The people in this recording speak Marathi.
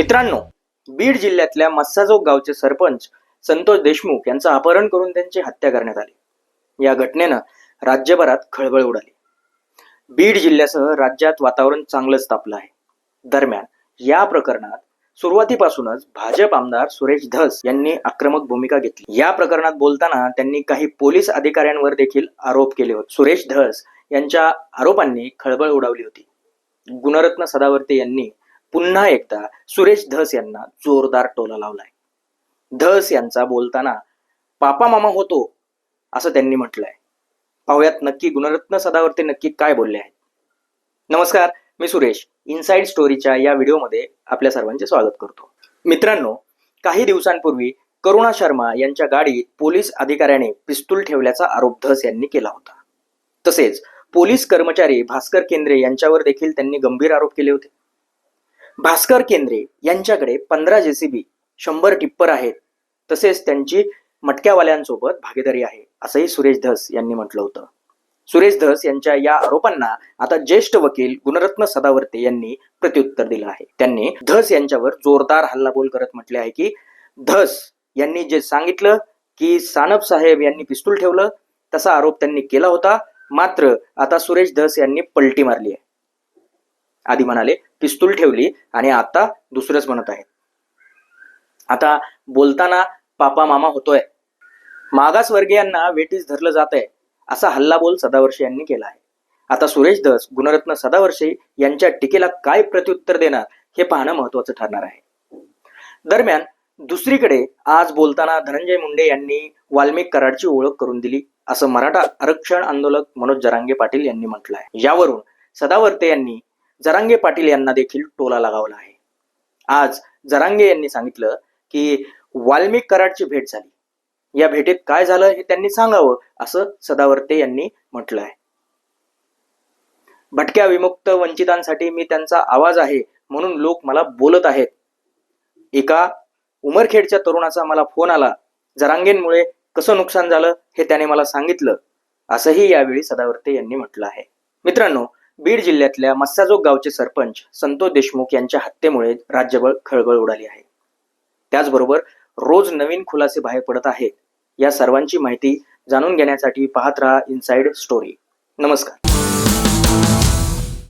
मित्रांनो बीड जिल्ह्यातल्या मस्साजोग गावचे सरपंच संतोष देशमुख यांचं अपहरण करून त्यांची हत्या करण्यात आली. या घटनेनं राज्यभरात खळबळ उडाली. बीड जिल्ह्यासह राज्यात वातावरण चांगलंच तापलं आहे. दरम्यान या प्रकरणात सुरुवातीपासूनच भाजप आमदार सुरेश धस यांनी आक्रमक भूमिका घेतली. या प्रकरणात बोलताना त्यांनी काही पोलीस अधिकाऱ्यांवर देखील आरोप केले होते. सुरेश धस यांच्या आरोपांनी खळबळ उडावली होती. गुणरत्न सदावर्ते यांनी पुन्हा एकदा सुरेश धस यांना जोरदार टोला लावलाय. धस यांचा बोलताना पापा मामा होतो असं त्यांनी म्हटलंय. पाहुयात नक्की गुणरत्न सदावरती नक्की काय बोलले आहेत. नमस्कार मी सुरेश इनसाइड स्टोरीच्या या व्हिडिओमध्ये आपल्या सर्वांचे स्वागत करतो. मित्रांनो काही दिवसांपूर्वी करुणा शर्मा यांच्या गाडीत पोलीस अधिकाऱ्याने पिस्तूल ठेवल्याचा आरोप धस यांनी केला होता. तसेच पोलीस कर्मचारी भास्कर केंद्रे यांच्यावर देखील त्यांनी गंभीर आरोप केले होते. भास्कर केंद्रे यांच्याकडे पंधरा जेसीबी शंभर टिप्पर आहेत. तसेच त्यांची मटक्यावाल्यांसोबत भागीदारी आहे असंही सुरेश धस यांनी म्हटलं होतं. सुरेश धस यांच्या या आरोपांना आता ज्येष्ठ वकील गुणरत्न सदावर्ते यांनी प्रत्युत्तर दिलं आहे. त्यांनी धस यांच्यावर जोरदार हल्लाबोल करत म्हटले आहे की धस यांनी जे सांगितलं की सानप साहेब यांनी पिस्तूल ठेवलं तसा आरोप त्यांनी केला होता मात्र आता सुरेश धस यांनी पलटी मारली आहे. आधी म्हणाले पिस्तूल ठेवली आणि आता दुसरंच म्हणत आहे. आता बोलताना पापा मामा होतोय. मागासवर्गीयांना वेटीस धरलं जात आहे असा हल्लाबोल सदावर्षी यांनी केला आहे. आता सुरेश दस गुणरत्न सदावर्षी यांच्या टीकेला काय प्रत्युत्तर देणार हे पाहणं महत्वाचं ठरणार आहे. दरम्यान दुसरीकडे आज बोलताना धनंजय मुंडे यांनी वाल्मिक कराडची ओळख करून दिली असं मराठा आरक्षण आंदोलक मनोज जरांगे पाटील यांनी म्हटलं आहे. यावरून सदावर्ते यांनी जरांगे पाटील यांना देखील टोला लगावला आहे. आज जरांगे यांनी सांगितलं की वाल्मिक कराडची भेट झाली. या भेटीत काय झालं हे त्यांनी सांगावं असं सदावर्ते यांनी म्हटलं आहे. भटक्या विमुक्त वंचितांसाठी मी त्यांचा आवाज आहे म्हणून लोक मला बोलत आहेत. एका उमरखेडच्या तरुणाचा मला फोन आला. जरांगेंमुळे कसं नुकसान झालं हे त्याने मला सांगितलं. असंही यावेळी सदावर्ते यांनी म्हटलं आहे. मित्रांनो बीड जिल्ह्यातल्या मस्साजोग गावचे सरपंच संतोष देशमुख यांच्या हत्येमुळे राज्यभर खळबळ उडाली आहे. त्याचबरोबर रोज नवीन खुलासे बाहेर पडत आहेत. या सर्वांची माहिती जाणून घेण्यासाठी पाहत राहा इनसाइड स्टोरी नमस्कार.